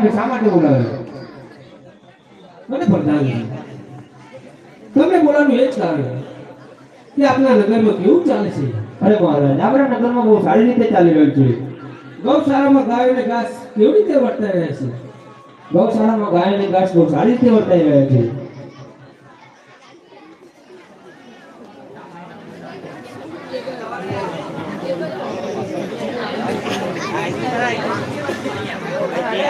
અમને શા માટે બોલાવે મને પ્રધાનજી તમે બોલાવવાનું એ જ કારણ કે આપણા નગરમાં કેવું ચાલે છે? અરે મહારાજ આપણા નગરમાં બહુ સારી રીતે ચાલી રહ્યું છે. ગૌશાળામાં ગાયો અને ઘાસ કેવી રીતે વર્તાઈ રહ્યા છે? ગૌશાળામાં ગાય અને ઘાસ બહુ સારી રીતે વર્તાઈ રહ્યા છે હા બોલ હે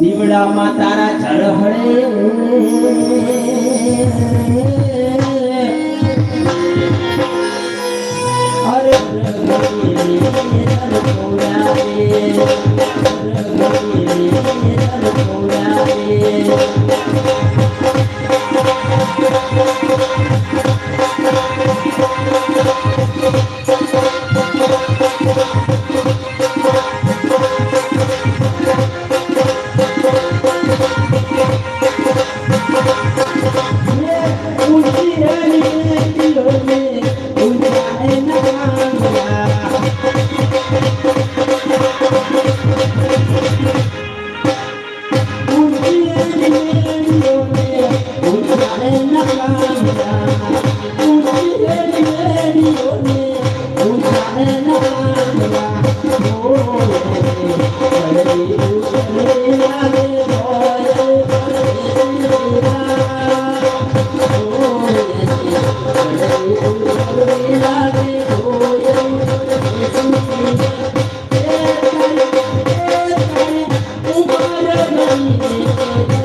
દીવડામાં તારા ચળહળે અરે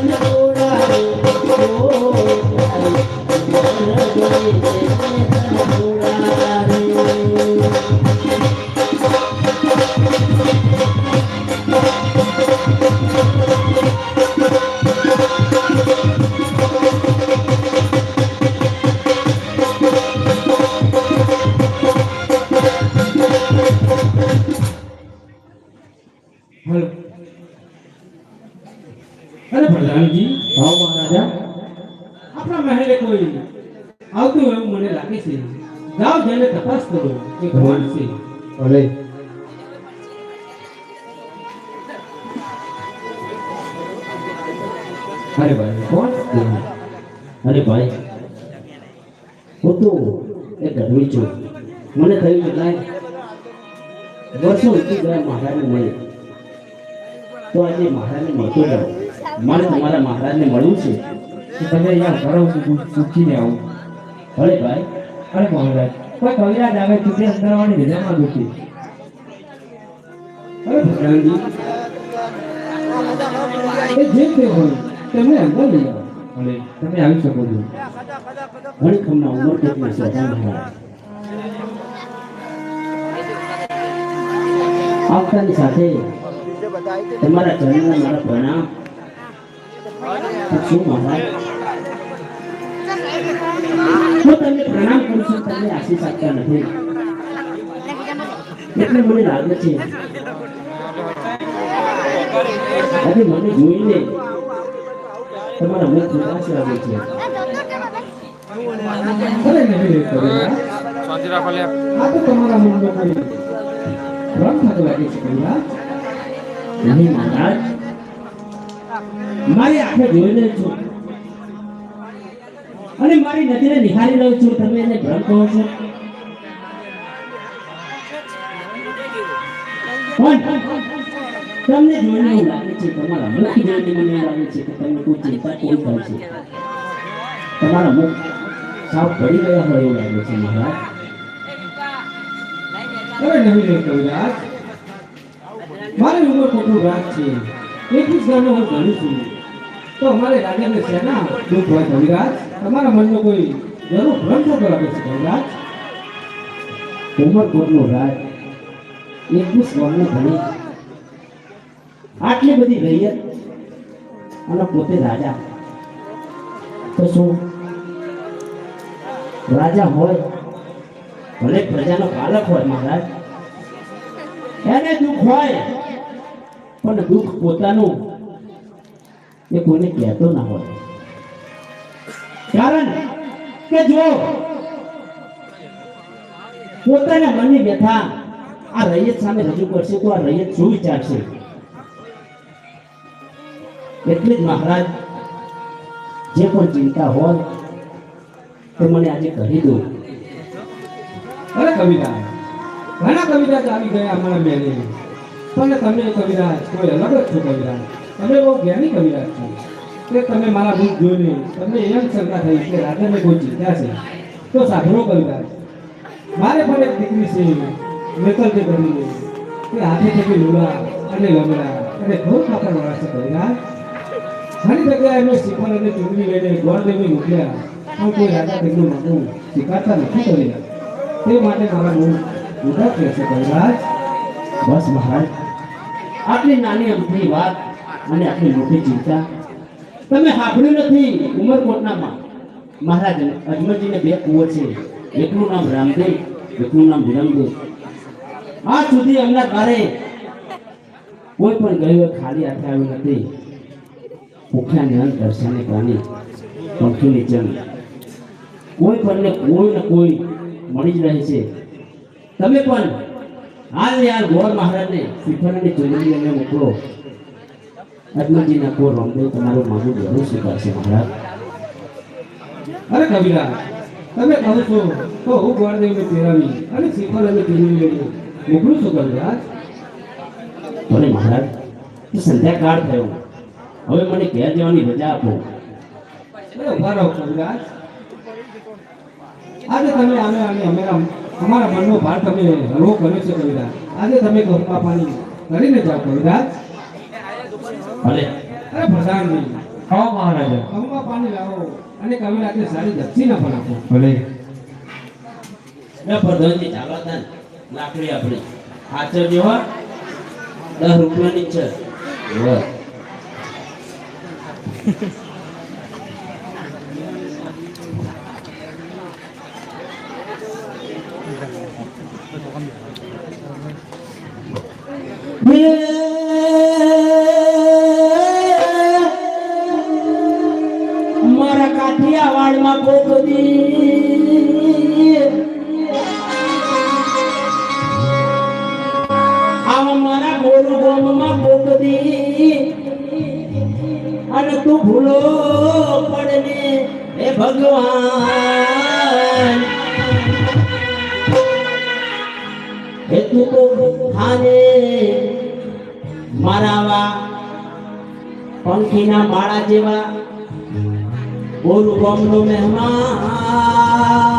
હલો અરે પ્રધાનજી મહારાજા. આપણા મહેલે કોઈ આવતું એવું મને લાગે છે. જાઓ જઈને તપાસ કરો કે કોણ છે. અરે અરે ભાઈ કોણ? અરે ભાઈ. હું તો એ ગઢવી છું. મને થયું લાય વર્ષો વીતી ગયા મહારાજને મળે તો આજે મહારાજને મળતો જાઓ મારે તમારા મહારાજને મળવું છે કે તમે અહીંયા ઘરો પૂછીને આવું. ભલે ભાઈ, અરે મહારાજ, કોઈ કવિરાજ આવે તો તે દુખી અરે ભગવાનજી. એ જે હોય, તેમને અંદર તમે આવી શકો છો. સ્વભાવ મહારાજ. આવતાની સાથે તમારા પ્રણામ. શું પ્રણામ કરું તમને આશીષ આપતા નથી એટલે મને લાગે છે આજે મને જોઈને તમારા મને નિરાશ લાગે છે આ તો તમારા મનમાં થતો લાગે છે નહીં, મહારાજ. મારી આંખે જોઈ લઉં છું. અને મારી નદીને નિહાળી લઉં છું. તમે એને ભ્રમ કહો છો? તમને જોઈને એવું લાગે છે, તમારા મુખ જોઈને મને એવું લાગે છે કે તમને કોઈ ચિંતા કોઈ થાય છે. તમારા મુખ સાવ પડી ગયા હોય એવું લાગે છે, મહારાજ. અરે નહીં કવિરાજ. મારી ઉંમર ખોટું રાત છે. ગામનો હું ભણું છું તો અમારે રાજાને શેના દુઃખ હોય કવિરાજ તમારા મનનો કોઈ જરૂર ભ્રમ થતો લાગે છે કવિરાજ ઉમરકોટનું રાજ એકવીસ ધણી આટલી બધી રૈયત અને પોતે રાજા. તો શું? રાજા હોય, ભલે પ્રજાનો પાલક હોય મહારાજ, એને દુઃખ હોય પણ દુઃખ પોતાનું એ કોઈને કહેતો ના હોય. કારણ કે જો પોતાના મનની વ્યથા આ રૈયત સામે રજૂ કરશે તો આ રૈયત શું વિચારશે? એટલે જ મહારાજ જે પણ ચિંતા હોય તે મને આજે કહી દો. અરે કવિતા, ઘણા કવિતા આવી ગયા અમારા મેલે પણ તમે કવિરાજ કોઈ અલગ જ છો કવિરાજ. તમે બહુ જ્ઞાની કવિરાજ છો. કે તમે મારા દુઃખ જોઈને તમને એમ શંકા થઈ કે રાજાને કોઈ ચિંતા છે. તો સાંભળો કવિરાજ. મારે પણ એક દીકરી છે. વેકલ્પે કરીને કે હાથે થકી લુડા અને લમડા અને ખૂબ માત્ર વાળા છે કવિરાજ. ઘણી જગ્યાએ એમને શ્રીફળ અને ચૂંટણી લઈને ગોળ મૂક્યા. હું પણ કોઈ રાજા તેમનું માગું સ્વીકારતા નથી કવિરાજ. તે માટે મારા મન ઉદાસ રહેશે કવિરાજ. બસ મહારાજ. આટલી નાની અમથી વાત અને આટલી મોટી ચિંતા તમે સાંભળ્યું નથી ઉમરકોટનામાં. મહારાજ અજમલજીને બે કુવો છે. એકનું નામ રામદેવ એકનું નામ વિરમદેવ. આ સુધી એમના ઘરે કોઈ પણ ગયો ખાલી હાથે આવ્યું નથી. ભૂખ્યા નિહન દર્શને પાણી પંખીની ચંદ કોઈ પણને કોઈ ને કોઈ મળી જ રહે છે. તમે પણ હાલ હાલ ગોર મહારાજને શ્રીફળની ચૂંટણી અને મોકલો. અજમલજીના કોર રામદેવ તમારું માનું જરૂર સ્વીકારશે મહારાજ. અરે કવિરાજ તમે કહો છો, તો હું ગોળદેવને પહેરાવી અને શ્રીફળ અને ચૂંટણી લઈને મોકલું છું કવિરાજ અરે મહારાજ સંધ્યાકાળ થયો. હવે મને ઘેર જવાની રજા આપો. અરે ઊભા રહો કવિરાજ આજે તમે આમે આમે અમારા અમારા મનનો ભાર તમે હળવો કર્યો છે કવિરાજ. આજે તમે ગરબા પાણી કરીને જાઓ કવિરાજ. ભલે. અરે પ્રધાનજી હા મહારાજા. ગરબા પાણી લાવો અને કવિરાજને સારી દક્ષિણા પણ આપો. ભલે. ના પ્રધાનજી ચાલો તાન લાકડી આપણી. આચરજો હો. દસ રૂપિયાની છે. અને તું ભૂલો પડને હે ભગવાન. હે તું તો ખાને મારાવા પંખીના માળા જેવા ওর কমল মেহমান।